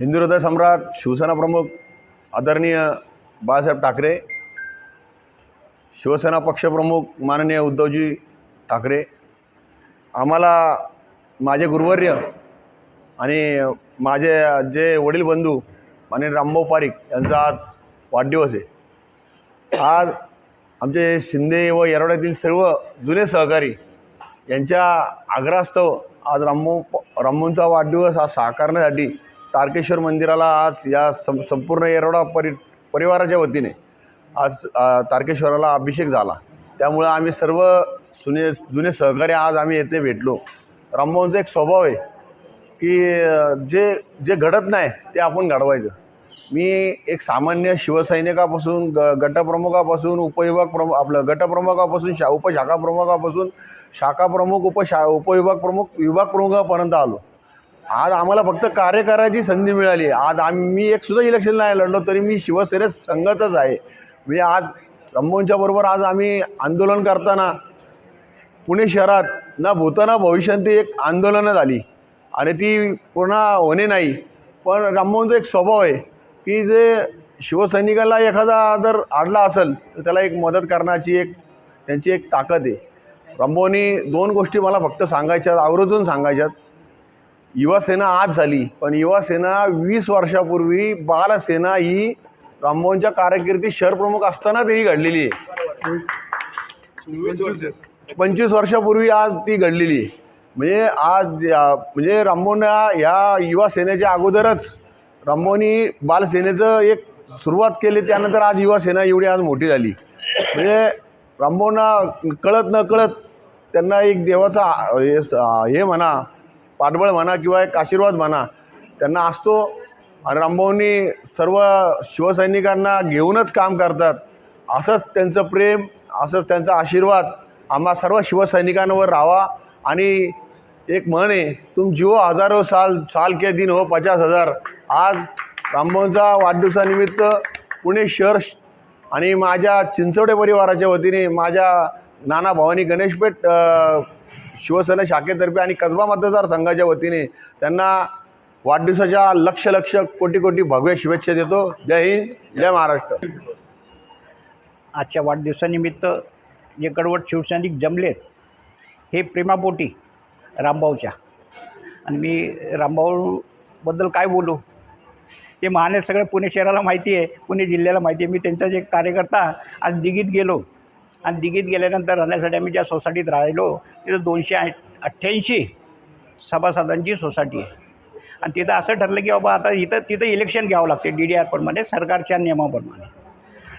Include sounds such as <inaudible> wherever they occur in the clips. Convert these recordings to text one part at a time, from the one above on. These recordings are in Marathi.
हिंदू हृदय सम्राट शिवसेना प्रमुख आदरणीय बाळासाहेब ठाकरे शिवसेना पक्षप्रमुख माननीय उद्धवजी ठाकरे आम्हाला माझे गुरुवर्य आणि माझे जे वडील बंधू माननीय रामभाऊ पारिक यांचा आज वाढदिवस आहे. आज आमचे शिंदे व येरवड्यातील सर्व जुने सहकारी यांच्या आग्रहास्तव आज रामभाऊ रामभाऊंचा वाढदिवस हा साकारण्यासाठी तारकेश्वर मंदिराला आज या सं संपूर्ण येरवडा परि परिवाराच्या वतीने आज तारकेश्वराला अभिषेक झाला. त्यामुळं आम्ही सर्व जुने जुने सहकारी आज आम्ही येथे भेटलो. रामभाऊंचा एक स्वभाव आहे की जे जे घडत नाही ते आपण घडवायचं. मी एक सामान्य शिवसैनिकापासून ग गटप्रमुखापासून उपविभाग प्रमुख आपलं गटप्रमुखापासून शा उपशाखा प्रमुखापासून शाखा प्रमुख उपशा उपविभाग प्रमुख विभाग प्रमुखापर्यंत आलो. आज आम्हाला फक्त कार्य करायची संधी मिळाली. आज आम्ही एक सुद्धा इलेक्शन नाही लढलो तरी मी शिवसेनेत संगतच आहे. म्हणजे आज रंभोंच्या बरोबर आज आम्ही आंदोलन करताना पुणे शहरात ना भूताना भविष्यात एक आंदोलनं झाली. आणि ती पूर्ण होणे नाही. पण राममोहनचा एक स्वभाव आहे की जे शिवसैनिकाला एखादा जर आडला असेल तर त्याला एक मदत करण्याची एक त्यांची एक ताकद आहे. रामभाऊनी दोन गोष्टी मला फक्त सांगायच्यात आवर्जून सांगायच्यात युवासेना आज झाली पण युवासेना वीस वर्षापूर्वी बालसेना ही राममोहनच्या कारकिर्दीत शहर प्रमुख असताना ती घडलेली आहे. पंचवीस वर्षापूर्वी आज ती घडलेली आहे. म्हणजे आज म्हणजे राममोहन ह्या युवा सेनेच्या अगोदरच राममोहनी बालसेनेचं एक सुरुवात केली त्यानंतर आज युवा सेना एवढी आज मोठी झाली. म्हणजे राममोहनना कळत न कळत त्यांना एक देवाचा हे म्हणा पाठबळ म्हणा किंवा एक आशीर्वाद म्हणा त्यांना असतो. आणि रामभाऊंनी सर्व शिवसैनिकांना घेऊनच काम करतात. असंच त्यांचं प्रेम असंच त्यांचा आशीर्वाद आम्हा सर्व शिवसैनिकांवर राहावा. आणि एक म्हण आहे तुम जिओ हजारो साल साल के दिन हो पचास हजार. आज रामभाऊंचा वाढदिवसानिमित्त पुणे शहर आणि माझ्या चिंचवडे परिवाराच्या वतीने माझ्या नाना भवानी गणेशपेठ शिवसेना शाखेतर्फे आणि कसबा मतदारसंघाच्या वतीने त्यांना वाढदिवसाच्या लक्ष लक्ष कोटी कोटी भव्य शुभेच्छा देतो. जय हिंद जय महाराष्ट्र. आजच्या वाढदिवसानिमित्त जे कडवट शिवसैनिक जमलेत हे प्रेमापोटी रामभाऊच्या. आणि मी रामभाऊबद्दल काय बोलू? ते महाने सगळं पुणे शहराला माहिती आहे पुणे जिल्ह्याला माहिती आहे. मी त्यांचा जे कार्यकर्ता आज दिगीत गेलो आणि दिघीत गेल्यानंतर राहण्यासाठी आम्ही ज्या सोसायटीत राहिलो तिथं दोनशे अठ्ठ्याऐंशी सभासदांची सोसायटी आहे. आणि तिथं असं ठरलं की बाबा आता इथं तिथं इलेक्शन घ्यावं लागते डी डी आरप्रमाणे सरकारच्या नियमाप्रमाणे.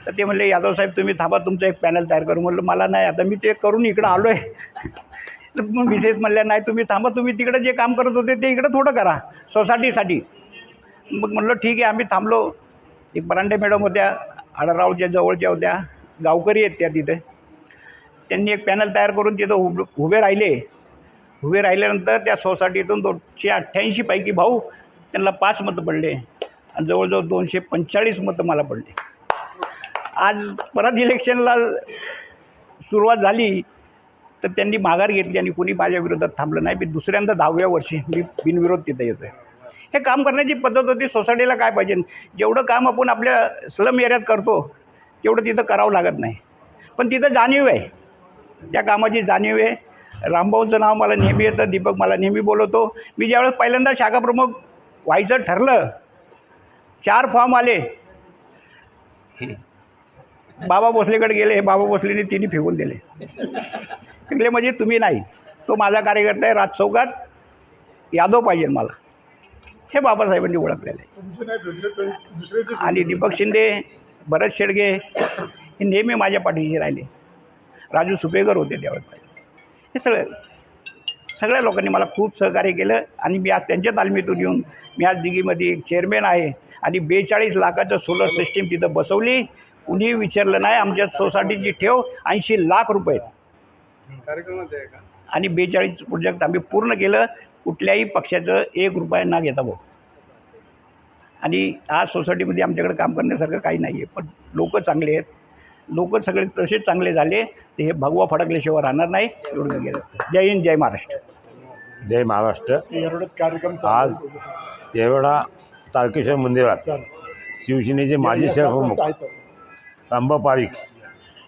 तर ते म्हणले यादव साहेब तुम्ही थांबा तुमचं एक पॅनल तयार करू. म्हणलं मला नाही आता मी ते करून इकडं आलो आहे <laughs> तर मग विशेष म्हणल्या नाही तुम्ही थांबा तुम्ही तिकडं जे काम करत होते ते इकडं थोडं करा सोसायटीसाठी. मग म्हणलं ठीक आहे आम्ही थांबलो. एक परांडे मॅडम होत्या आडरावच्या जवळच्या होत्या गावकरी आहेत त्या तिथे. त्यांनी एक पॅनल तयार करून तिथं उभ उभे राहिले. उभे राहिल्यानंतर त्या सोसायटीतून दोनशे अठ्ठ्याऐंशीपैकी भाऊ त्यांना पाच मतं पडले. आणि जवळजवळ दोनशे पंचेचाळीस मतं मला पडले. आज परत इलेक्शनला सुरुवात झाली तर त्यांनी माघार घेतली आणि कुणी माझ्या विरोधात थांबलं नाही. मी दुसऱ्यांदा दहाव्या वर्षी मी बिनविरोध तिथं येतो आहे हे काम करण्याची पद्धत होती. सोसायटीला काय पाहिजे? जेवढं काम आपण आपल्या स्लम एरियात करतो तेवढं तिथं करावं लागत नाही. पण तिथं जाणीव आहे. त्या कामाची जाणीव आहे. रामभाऊचं नाव मला नेहमी येतं दीपक मला नेहमी बोलवतो. मी ज्यावेळेस पहिल्यांदा शाखा प्रमुख व्हायचं ठरलं चार फॉर्म आले. बाबा भोसलेकडे गेले बाबा भोसलेने तिन्ही फेकून दिले. फेकले म्हणजे तुम्ही नाही. तो माझा कार्यकर्ता आहे राज चौकात यादव पाहिजे मला. हे बाबासाहेबांनी ओळखलेलं आहे. आणि दीपक शिंदे भरत शेडगे हे नेहमी माझ्या पाठीशी राहिले. राजू सुपेकर होते त्यावेळेस हे सगळं सगळ्या लोकांनी मला खूप सहकार्य केलं आणि मी आज त्यांच्या तालमीतून येऊन मी आज दिघीमध्ये एक चेअरमॅन आहे आणि बेचाळीस लाखाचं सोलर सिस्टीम तिथं बसवली. कुणीही विचारलं नाही आमच्या सोसायटीची ठेव ऐंशी लाख रुपये. आणि बेचाळीस प्रोजेक्ट आम्ही पूर्ण केलं. कुठल्याही पक्षाचं एक रुपया ना घेता भाऊ. आणि आज सोसायटीमध्ये आमच्याकडे काम करण्यासारखं काही नाही आहे पण लोक चांगले आहेत. लोक सगळे तसेच चांगले झाले ते हे भगवा फडकल्याशिवाय राहणार नाही. एवढं गेलं जय हिंद जय महाराष्ट्र. जय महाराष्ट्र. एवढंच कार्यक्रम आज येरवडा तारकेश्वर मंदिरात शिवसेनेचे माजी शहरप्रमुख रामभाऊ पारिक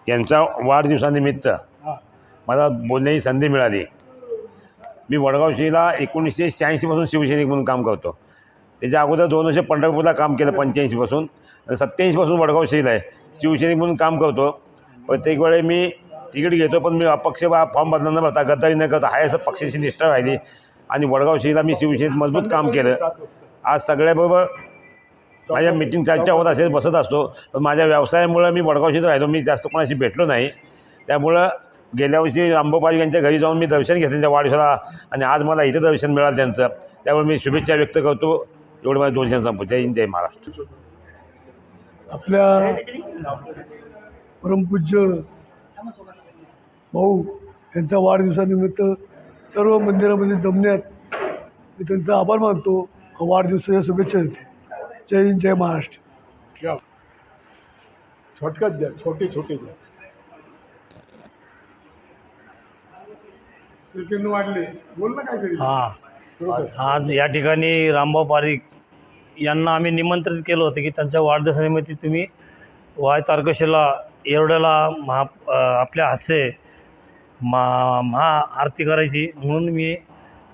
यांचा वाढदिवसानिमित्त मला बोलण्याची संधी मिळाली. मी वडगाव शहरीला एकोणीसशे शहाऐंशीपासून शिवसैनिक म्हणून काम करतो. त्याच्या अगोदर दोन वर्ष पंढरपूरला काम केलं पंच्याऐंशीपासून सत्त्याऐंशीपासून वडगाव शहरीला आहे. शिवसैनिक म्हणून काम करतो. प्रत्येक वेळे मी तिकीट घेतो पण मी अपक्ष बा फॉर्म बदला न भरता गद्दारी न करता हाय असं पक्षाची निष्ठा राहिली. आणि वडगाव शहरीला मी शिवसेनेत मजबूत काम केलं. आज सगळ्याबरोबर माझ्या मिटिंग चर्चा होत असेल बसत असतो. पण माझ्या व्यवसायामुळं मी वडगावशीच राहिलो. मी जास्त कोणाशी भेटलो नाही. त्यामुळं गेल्या वर्षी रामगोपाल यांच्या घरी जाऊन मी दर्शन घेतलं त्यांच्या वाढदिवसाला. आणि आज मला इथं दर्शन मिळालं त्यांचं. त्यामुळे मी शुभेच्छा व्यक्त करतो. एवढं माझ्या दोन शब्द जय हिंद जय महाराष्ट्र. आपल्या परमपूज्य भाऊ यांचा वाढदिवसानिमित्त सर्व मंदिरामध्ये जमण्यात मी त्यांचा आभार मानतो. वाढदिवसाच्या शुभेच्छा देतो. जय हिंद जय महाराष्ट्र. छोटकत द्या छोटे छोटे द्या. सेकंद वाढले. बोल ना काहीतरी. हां. आज या ठिकाणी रामभाऊ पारिक यांना आम्ही निमंत्रित केलं होतं की त्यांच्या वाढदिवसानिमित्त तुम्ही वाय तारकशीला एवढ्याला महा आपल्या हस्ते मा महा आरती करायची म्हणून मी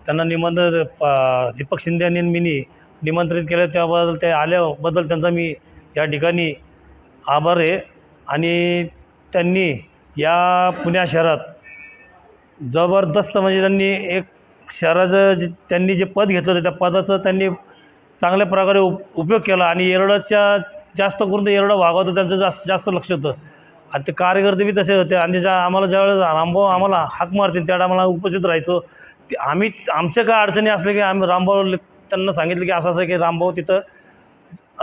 त्यांना निमंत्रण प- दीपक शिंदे यांनी मी निमंत्रित केलं. त्याबद्दल ते आल्याबद्दल त्यांचा मी या ठिकाणी आभार आहे. आणि त्यांनी या पुण्या शहरात जबरदस्त म्हणजे त्यांनी एक शहराचं जे त्यांनी जे पद घेतलं होतं त्या पदाचं त्यांनी चांगल्या प्रकारे उप उपयोग केला आणि येरडाच्या जास्त करून ते येरडं वागवतं त्यांचं जास्त जास्त लक्ष होतं. आणि ते कार्यकर्ते बी तसे होते आणि ज्या आम्हाला ज्यावेळेस रामभाऊ आम्हाला हाक मारतील त्या आम्हाला उपस्थित राहायचो. ते आम्ही आमच्या काय अडचणी असल्या की आम्ही रामभाऊ त्यांना सांगितलं की असं असं की रामभाऊ तिथं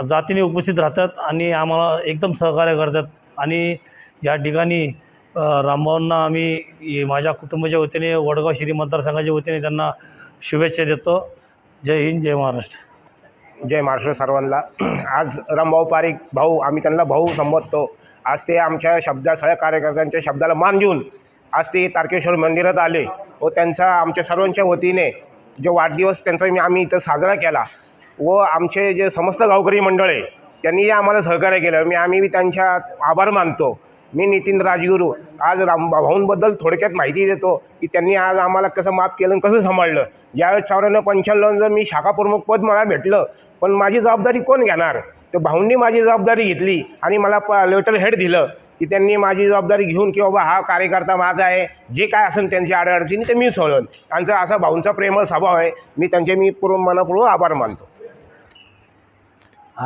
जातीने उपस्थित राहतात आणि आम्हाला एकदम सहकार्य करतात. आणि या ठिकाणी रामभाऊंना आम्ही माझ्या कुटुंबाच्या वतीने वडगाव श्री मतदारसंघाच्या वतीने त्यांना शुभेच्छा देतो. जय हिंद जय महाराष्ट्र. जय महाराष्ट्र सर्वांना. आज रामभाऊ पारिक भाऊ आम्ही त्यांना भाऊ संबोधतो. आज ते आमच्या शब्दा सगळ्या कार्यकर्त्यांच्या शब्दाला मान देऊन आज ते तारकेश्वर मंदिरात आले व त्यांचा आमच्या सर्वांच्या वतीने जो वाढदिवस त्यांचा मी आम्ही इथं साजरा केला व आमचे जे समस्त गावकरी मंडळ आहे त्यांनी आम्हाला सहकार्य केलं. मी आम्ही त्यांच्या आभार मानतो. मी नितीन राजगुरू. आज राम भाऊंबद्दल थोडक्यात माहिती देतो की त्यांनी आज आम्हाला कसं माफ केलं आणि कसं सांभाळलं. ज्यावेळेस चौऱ्याण्णव पंच्याण्णवचं मी शाखा प्रमुख पद मला भेटलं पण माझी जबाबदारी कोण घेणार? तर भाऊंनी माझी जबाबदारी घेतली आणि मला प लेटर हेड दिलं की त्यांनी माझी जबाबदारी घेऊन की बाबा हा कार्यकर्ता माझा आहे. जे काय असेल त्यांची अडचणी ते मी सोडवलं त्यांचा असा भाऊंचा प्रेमळ स्वभाव आहे. मी त्यांचे मी पूर्व मनापूर्वक आभार मानतो.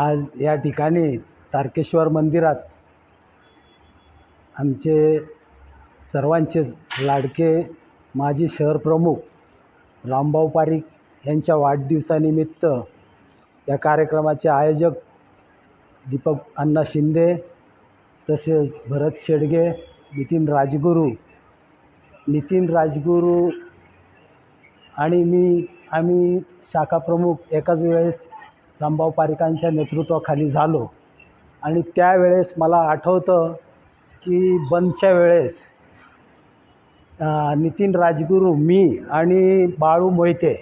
आज या ठिकाणी तारकेश्वर मंदिरात आमचे सर्वांचेच लाडके माजी शहर प्रमुख रामभाऊ पारिक यांच्या वाढदिवसानिमित्त या कार्यक्रमाचे आयोजक दीपक अण्णा शिंदे तसेच भरत शेडगे नितीन राजगुरू. नितीन राजगुरू आणि मी आम्ही शाखा प्रमुख एकाच वेळेस रामभाऊ पारिकांच्या नेतृत्वाखाली झालो. आणि त्यावेळेस मला आठवतं की बंदच्या वेळेस नितीन राजगुरू मी आणि बाळू मोहिते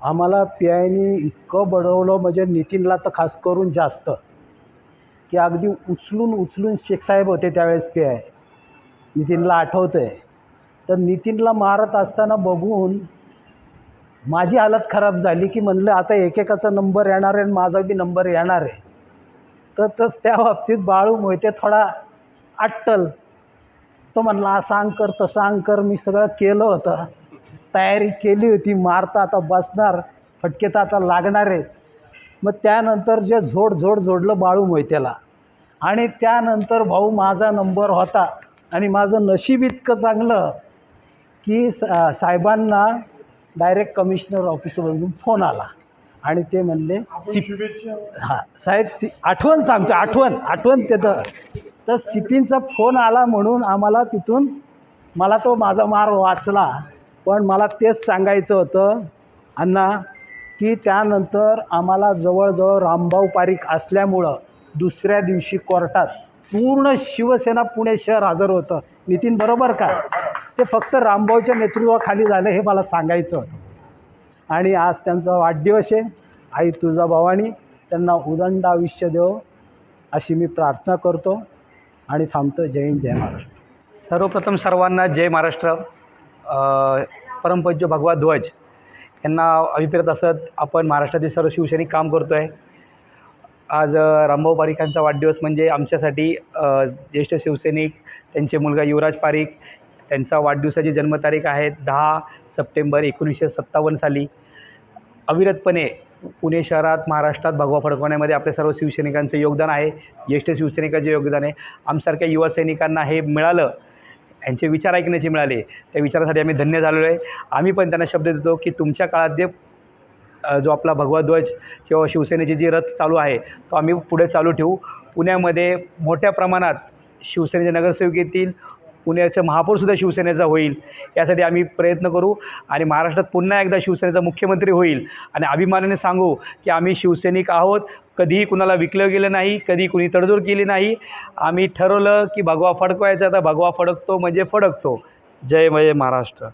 आम्हाला पी आयनी इतकं बडवलं म्हणजे नितीनला तर खास करून जास्त की अगदी उचलून उचलून शेखसाहेब होते त्यावेळेस पी आय. नितीनला आठवतं आहे तर नितीनला मारत असताना बघून माझी हालत खराब झाली की म्हणलं आता एकेकाचा नंबर येणार आहे आणि माझा बी नंबर येणार आहे. तर तर त्या बाबतीत बाळू मोहिते थोडा अट्टल. तो म्हणला "हा सांग कर तर सांग कर. मी सगळं केलं होतं. तयारी केली होती. मारता आता बसणार. फटके तर आता लागणार आहेत. मग त्यानंतर जे झोड झोड जोडलं बाळू मोहित्याला आणि त्यानंतर भाऊ माझा नंबर होता. आणि माझं नशीब इतकं चांगलं की सा साहेबांना डायरेक्ट कमिशनर ऑफिसमधून फोन आला. आणि ते म्हणले हां साहेब सी आठवण सांगतो आठवण आठवण तिथं तर तर सिपींचा फोन आला म्हणून आम्हाला तिथून मला तो माझा मार वाचला. पण मला तेच सांगायचं होतं अण्णा की त्यानंतर आम्हाला जवळजवळ रामभाऊ पारीख असल्यामुळं दुसऱ्या दिवशी कोर्टात पूर्ण शिवसेना पुणे शहर हजर होतं. नितीन बरोबर का? ते फक्त रामभाऊच्या नेतृत्वाखाली झालं हे मला सांगायचं होतं. आणि आज त्यांचा वाढदिवस आहे. आई तुझा भवानी त्यांना उदंड आयुष्य देव अशी मी प्रार्थना करतो. आणि थांबतो जय हिंद जय महाराष्ट्र. सर्वप्रथम सर्वांना जय महाराष्ट्र. अ, परमपूज्य भगवा ध्वज. यांना अभिप्रेत असत. आपण महाराष्ट्रातील सर्व शिवसैनिक काम करतो आहे आज रामभाऊ पारिखांचा वाढदिवस म्हणजे आमच्यासाठी ज्येष्ठ शिवसैनिक त्यांचे मुलगा युवराज पारिक त्यांचा वाढदिवसाची जन्मतारीख आहे दहा सप्टेंबर एकोणीसशे सत्तावन्न साली. अविरतपणे पुणे शहरात महाराष्ट्रात भगवा फडकवण्यामध्ये आपल्या सर्व शिवसैनिकांचं योगदान आहे. ज्येष्ठ शिवसैनिकांचे योगदान आहे. आमसारख्या युवा सैनिकांना हे मिळालं यांचे विचार ऐकण्याचे मिळाले त्या विचारासाठी आम्ही धन्य झालेलो आहे. आम्ही पण त्यांना शब्द देतो की तुमच्या काळात जे जो आपला भगवा ध्वज किंवा शिवसेनेची जी रथ चालू आहे तो आम्ही पुढे चालू ठेवू. पुण्यामध्ये मोठ्या प्रमाणात शिवसेनेचे नगरसेवक येतील पुण्याचं महापौरसुद्धा शिवसेनेचा होईल यासाठी आम्ही प्रयत्न करू आणि महाराष्ट्रात पुन्हा एकदा शिवसेनेचा मुख्यमंत्री होईल. आणि अभिमानाने सांगू की आम्ही शिवसैनिक आहोत कधीही कुणाला विकलं गेलं नाही कधी कुणी तडजोड केली नाही. आम्ही ठरवलं की भगवा फडकवायचा तर भगवा फडकतो म्हणजे फडकतो. जय मय महाराष्ट्र.